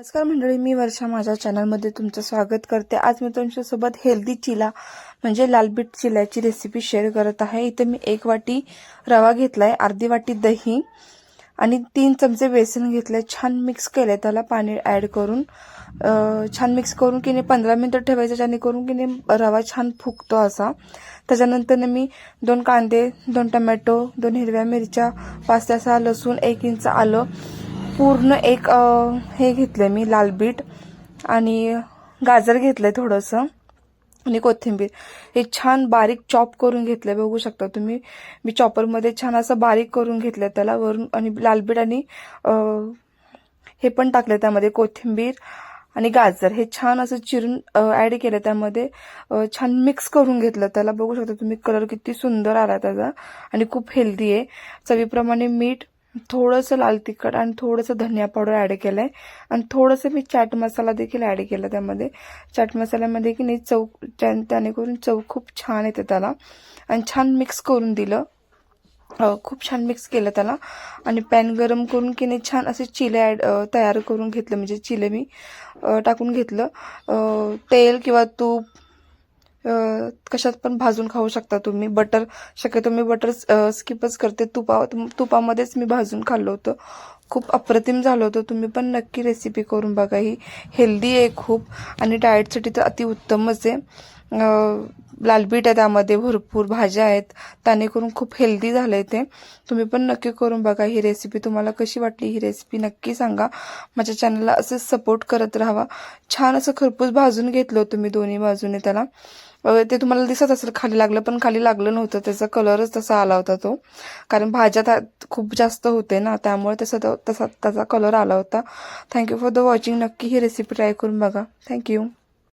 नमस्कार मंडळी मी वर्षा माझ्या चॅनलमध्ये तुमचं स्वागत करते. आज मी तुमच्यासोबत हेल्दी चिला म्हणजे लालबीट चिल्याची रेसिपी शेअर करत आहे. इथे मी एक वाटी रवा घेतलाय अर्धी वाटी दही आणि तीन चमचे बेसन घेतले छान मिक्स केले त्याला पाणी ॲड करून. छान मिक्स करून की नाही पंधरा मिनटं ठेवायचं जेणेकरून की नाही रवा छान फुगतो असा. त्याच्यानंतर मी दोन कांदे दोन टमॅटो दोन हिरव्या मिरच्या पाच ते सहा लसूण एक इंच आलं. पूर्ण एक हे घेतलं मी लाल बीट आणि गाजर घेतलंय थोडंसं आणि कोथिंबीर. हे छान बारीक चॉप करून घेतलंय बघू शकता तुम्ही. मी चॉपरमध्ये छान असं बारीक करून घेतलंय त्याला वरून आणि लाल बीट आणि हे पण टाकलं त्यामध्ये कोथिंबीर आणि गाजर. हे छान असं चिरून ऍड केलं त्यामध्ये. छान मिक्स करून घेतलं त्याला. बघू शकता तुम्ही कलर किती सुंदर आला त्याचा आणि खूप हेल्दी आहे. चवीप्रमाणे मीठ थोडंसं लाल तिखट आणि थोडंसं धनिया पावडर ॲड केलंय. आणि थोडंसं मी चाट मसाला देखील ॲड केला त्यामध्ये. चाट मसाल्यामध्ये की नाही चव त्या- त्याने करून चव खूप छान येते त्याला. आणि छान मिक्स करून दिलं. खूप छान मिक्स केलं त्याला. आणि पॅन गरम करून की नाही छान असे चिले ॲड तयार करून घेतलं. म्हणजे चिले मी टाकून घेतलं. तेल किंवा तूप कशात पण भाजून खाऊ शकता तुम्ही. बटर शक्यतो मी बटर स्किपच करते. तुपा तुपामध्येच मी भाजून खाल्लं होतं. खूप अप्रतिम झालं होतं. तुम्ही पण नक्की रेसिपी करून बघा. ही हेल्दी आहे खूप. आणि डाएटसाठी तर अतिउत्तमच आहे. लालबीट आहे त्यामध्ये भरपूर भाज्या आहेत. त्याने करून खूप हेल्दी झालं आहे ते. तुम्ही पण नक्की करून बघा ही रेसिपी तुम्हाला कशी वाटली ही रेसिपी नक्की सांगा. माझ्या चॅनलला असेच सपोर्ट करत राहावा. छान असं खरपूस भाजून घेतलं होतं मी दोन्ही बाजूने त्याला. ते तुम्हाला दिसत असेल खाली लागलं पण खाली लागलं नव्हतं. त्याचा कलरच तसा आला होता तो. कारण भाज्या खूप जास्त होते ना त्यामुळे तसा तसा त्याचा कलर आला होता. थँक्यू फॉर द वॉचिंग नक्की ही रेसिपी ट्राय करून बघा. थँक्यू